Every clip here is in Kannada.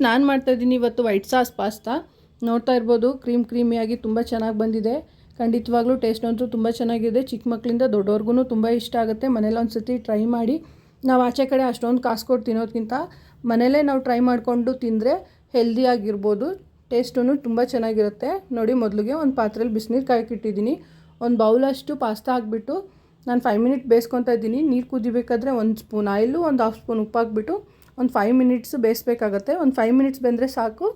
ಫ್ರೆಂಡ್ಸ್ ಮಾಡ್ತಾ ಮಾಡ್ತಾಯಿದ್ದೀನಿ ಇವತ್ತು ವೈಟ್ ಸಾಸ್ ಪಾಸ್ತಾ ನೋಡ್ತಾ ಇರ್ಬೋದು ಕ್ರೀಮ್ ಕ್ರೀಮಿಯಾಗಿ ತುಂಬ ಚೆನ್ನಾಗಿ ಬಂದಿದೆ. ಖಂಡಿತವಾಗ್ಲೂ ಟೇಸ್ಟ್ ಅಂತೂ ತುಂಬ ಚೆನ್ನಾಗಿದೆ. ಚಿಕ್ಕ ಮಕ್ಕಳಿಂದ ದೊಡ್ಡವ್ರಿಗೂ ತುಂಬ ಇಷ್ಟ ಆಗುತ್ತೆ. ಮನೇಲಿ ಒಂದು ಸತಿ ಟ್ರೈ ಮಾಡಿ. ನಾವು ಆಚೆ ಕಡೆ ಅಷ್ಟೊಂದು ಕಾಸು ಕೊಟ್ಟು ತಿನ್ನೋದಕ್ಕಿಂತ ಮನೇಲೇ ನಾವು ಟ್ರೈ ಮಾಡಿಕೊಂಡು ತಿಂದರೆ ಹೆಲ್ದಿಯಾಗಿರ್ಬೋದು ಟೇಸ್ಟೂ ತುಂಬ ಚೆನ್ನಾಗಿರುತ್ತೆ. ನೋಡಿ, ಮೊದಲಿಗೆ ಒಂದು ಪಾತ್ರೆಯಲ್ಲಿ ಬಿಸಿನೀರು ಕಾಯಕ್ಕಿಟ್ಟಿದ್ದೀನಿ ಒಂದು ಬೌಲಷ್ಟು ಪಾಸ್ತಾ ಹಾಕ್ಬಿಟ್ಟು ನಾನು ಫೈವ್ ಮಿನಿಟ್ ಬೇಯಿಸ್ಕೊತಾ ಇದ್ದೀನಿ. ನೀರು ಕುದಿಬೇಕಾದ್ರೆ ಒಂದು ಸ್ಪೂನ್ ಆಯಿಲು ಒಂದು ಹಾಫ್ ಸ್ಪೂನ್ ಉಪ್ಪು ಹಾಕ್ಬಿಟ್ಟು ಒಂದು ಫೈವ್ ಮಿನಿಟ್ಸ್ ಬೇಯಿಸ್ಬೇಕಾಗತ್ತೆ. ಒಂದು ಫೈವ್ ಮಿನಿಟ್ಸ್ ಬೆಂದರೆ ಸಾಕು.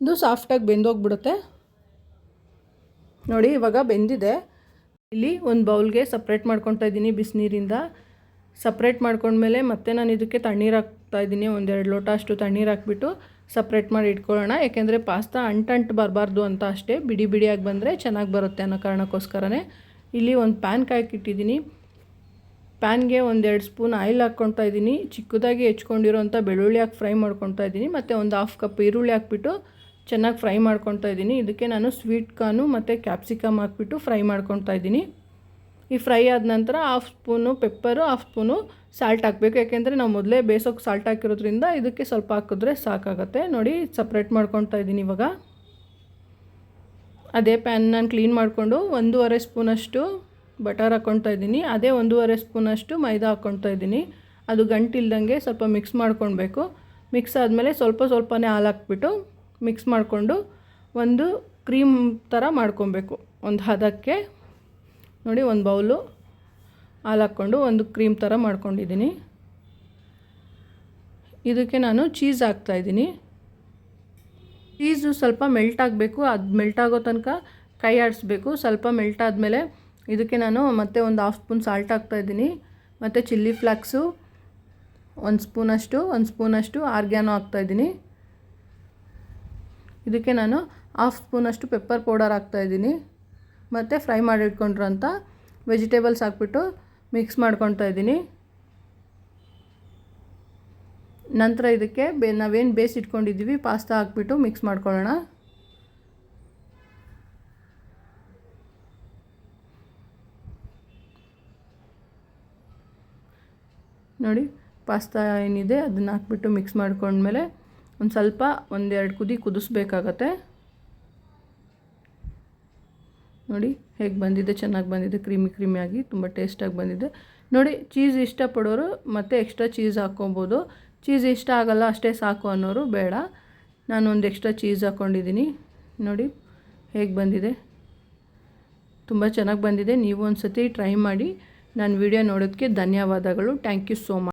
ಇದು ಸಾಫ್ಟಾಗಿ ಬೆಂದೋಗ್ಬಿಡುತ್ತೆ. ನೋಡಿ, ಇವಾಗ ಬೆಂದಿದೆ. ಇಲ್ಲಿ ಒಂದು ಬೌಲ್ಗೆ ಸಪ್ರೇಟ್ ಮಾಡ್ಕೊತಾ ಇದ್ದೀನಿ ಬಿಸಿನೀರಿಂದ. ಸಪ್ರೇಟ್ ಮಾಡ್ಕೊಂಡ್ಮೇಲೆ ಮತ್ತೆ ನಾನು ಇದಕ್ಕೆ ತಣ್ಣೀರು ಹಾಕ್ತಾ ಇದ್ದೀನಿ. ಒಂದೆರಡು ಲೋಟ ಅಷ್ಟು ತಣ್ಣೀರು ಹಾಕ್ಬಿಟ್ಟು ಸಪ್ರೇಟ್ ಮಾಡಿ ಇಟ್ಕೊಳ್ಳೋಣ. ಯಾಕೆಂದರೆ ಪಾಸ್ತಾ ಅಂಟಂಟು ಬರಬಾರ್ದು ಅಂತ ಅಷ್ಟೇ. ಬಿಡಿ, ಬಿಡಿಯಾಗಿ ಬಂದರೆ ಚೆನ್ನಾಗಿ ಬರುತ್ತೆ ಅನ್ನೋ ಕಾರಣಕ್ಕೋಸ್ಕರನೇ. ಇಲ್ಲಿ ಒಂದು ಪ್ಯಾನ್ ಕಾಯಕ್ಕಿಟ್ಟಿದ್ದೀನಿ ಪ್ಯಾನ್ಗೆ ಒಂದೆರಡು ಸ್ಪೂನ್ ಆಯಿಲ್ ಹಾಕ್ಕೊತಾ ಇದ್ದೀನಿ. ಚಿಕ್ಕದಾಗಿ ಹೆಚ್ಕೊಂಡಿರೋಂಥ ಬೆಳ್ಳುಳ್ಳಿ ಹಾಕಿ ಫ್ರೈ ಮಾಡ್ಕೊತಾ ಇದ್ದೀನಿ. ಮತ್ತು ಒಂದು ಹಾಫ್ ಕಪ್ ಈರುಳ್ಳಿ ಹಾಕ್ಬಿಟ್ಟು ಚೆನ್ನಾಗಿ ಫ್ರೈ ಮಾಡ್ಕೊತಾ ಇದ್ದೀನಿ. ಇದಕ್ಕೆ ನಾನು ಸ್ವೀಟ್ ಕಾರ್ನು ಮತ್ತು ಕ್ಯಾಪ್ಸಿಕಮ್ ಹಾಕ್ಬಿಟ್ಟು ಫ್ರೈ ಮಾಡ್ಕೊತಾ ಇದ್ದೀನಿ. ಈ ಫ್ರೈ ಆದ ನಂತರ half spoon pepper, half spoon salt ಹಾಕಬೇಕು. ಯಾಕೆಂದರೆ ನಾವು ಮೊದಲೇ ಬೇಯಿಸೋಕೆ ಸಾಲ್ಟ್ ಹಾಕಿರೋದ್ರಿಂದ ಇದಕ್ಕೆ ಸ್ವಲ್ಪ ಹಾಕಿದ್ರೆ ಸಾಕಾಗುತ್ತೆ. ನೋಡಿ, ಸಪ್ರೇಟ್ ಮಾಡ್ಕೊತಾ ಇದ್ದೀನಿ ಇವಾಗ. ಅದೇ ಪ್ಯಾನ್ ನಾನು ಕ್ಲೀನ್ ಮಾಡಿಕೊಂಡು ಒಂದೂವರೆ ಸ್ಪೂನಷ್ಟು ಬಟರ್ ಹಾಕ್ಕೊಳ್ತಾ ಇದ್ದೀನಿ. ಅದೇ ಒಂದೂವರೆ ಸ್ಪೂನಷ್ಟು ಮೈದಾ ಹಾಕ್ಕೊಳ್ತಾ ಇದ್ದೀನಿ. ಅದು ಗಂಟಿಲ್ದಂಗೆ ಸ್ವಲ್ಪ ಮಿಕ್ಸ್ ಮಾಡ್ಕೊಳ್ಬೇಕು. ಮಿಕ್ಸ್ ಆದಮೇಲೆ ಸ್ವಲ್ಪ ಸ್ವಲ್ಪನೇ ಹಾಲು ಹಾಕ್ಬಿಟ್ಟು ಮಿಕ್ಸ್ ಮಾಡಿಕೊಂಡು ಒಂದು ಕ್ರೀಮ್ ಥರ ಮಾಡ್ಕೊಬೇಕು ಒಂದು ಹದಕ್ಕೆ ನೋಡಿ ಒಂದು ಬೌಲು ಹಾಲು ಹಾಕ್ಕೊಂಡು ಒಂದು ಕ್ರೀಮ್ ಥರ ಮಾಡ್ಕೊಂಡಿದ್ದೀನಿ. ಇದಕ್ಕೆ ನಾನು ಚೀಸ್ ಹಾಕ್ತಾಯಿದ್ದೀನಿ ಚೀಸು ಸ್ವಲ್ಪ ಮೆಲ್ಟ್ ಆಗಬೇಕು. ಅದು ಮೆಲ್ಟ್ ಆಗೋ ತನಕ ಕೈ ಆಡಿಸ್ಬೇಕು. ಸ್ವಲ್ಪ ಮೆಲ್ಟ್ ಆದಮೇಲೆ ಇದಕ್ಕೆ ನಾನು ಮತ್ತೆ ಒಂದು ಹಾಫ್ ಸ್ಪೂನ್ ಸಾಲ್ಟ್ ಹಾಕ್ತಾಯಿದ್ದೀನಿ ಮತ್ತು ಚಿಲ್ಲಿ ಫ್ಲಾಕ್ಸು ಒಂದು ಸ್ಪೂನಷ್ಟು ಒಂದು ಸ್ಪೂನಷ್ಟು ಆರ್ಗ್ಯಾನೋ ಹಾಕ್ತಾಯಿದ್ದೀನಿ ಇದಕ್ಕೆ ನಾನು ಹಾಫ್ ಸ್ಪೂನಷ್ಟು ಪೆಪ್ಪರ್ ಪೌಡರ್ ಹಾಕ್ತಾಯಿದ್ದೀನಿ ಮತ್ತು ಫ್ರೈ ಮಾಡಿಟ್ಕೊಂಡಿರೋಂಥ ವೆಜಿಟೇಬಲ್ಸ್ ಹಾಕ್ಬಿಟ್ಟು ಮಿಕ್ಸ್ ಮಾಡ್ಕೊತಾ ಇದ್ದೀನಿ. ನಂತರ ಇದಕ್ಕೆ ಬೇ ನಾವೇನು ಬೇಯಿಸಿಟ್ಕೊಂಡಿದ್ದೀವಿ ಪಾಸ್ತಾ ಹಾಕ್ಬಿಟ್ಟು ಮಿಕ್ಸ್ ಮಾಡ್ಕೊಳ್ಳೋಣ. ನೋಡಿ, ಪಾಸ್ತಾ ಏನಿದೆ, ಅದನ್ನು ಹಾಕ್ಬಿಟ್ಟು ಮಿಕ್ಸ್ ಮಾಡ್ಕೊಂಡ್ಮೇಲೆ ಒಂದು ಸ್ವಲ್ಪ ಒಂದೆರಡು ಕುದಿ ಕುದಿಸ್ಬೇಕಾಗತ್ತೆ. ನೋಡಿ, ಹೇಗೆ ಬಂದಿದೆ, ಚೆನ್ನಾಗಿ ಬಂದಿದೆ, ಕ್ರೀಮಿ ಕ್ರೀಮಿಯಾಗಿ, ತುಂಬ ಟೇಸ್ಟಾಗಿ ಬಂದಿದೆ. ನೋಡಿ, ಚೀಸ್ ಇಷ್ಟಪಡೋರು ಮತ್ತು ಎಕ್ಸ್ಟ್ರಾ ಚೀಸ್ ಹಾಕ್ಕೊಬೋದು. ಚೀಸ್ ಇಷ್ಟ ಆಗಲ್ಲ, ಅಷ್ಟೇ ಸಾಕು ಅನ್ನೋರು ಬೇಡ. ನಾನು ಒಂದು ಎಕ್ಸ್ಟ್ರಾ ಚೀಸ್ ಹಾಕ್ಕೊಂಡಿದ್ದೀನಿ ನೋಡಿ, ಹೇಗೆ ಬಂದಿದೆ. ತುಂಬ ಚೆನ್ನಾಗಿ ಬಂದಿದೆ. ನೀವು ಒಂದು ಸತಿ ಟ್ರೈ ಮಾಡಿ. ನಾನು ವಿಡಿಯೋ ನೋಡೋದಕ್ಕೆ ಧನ್ಯವಾದಗಳು. Thank you so much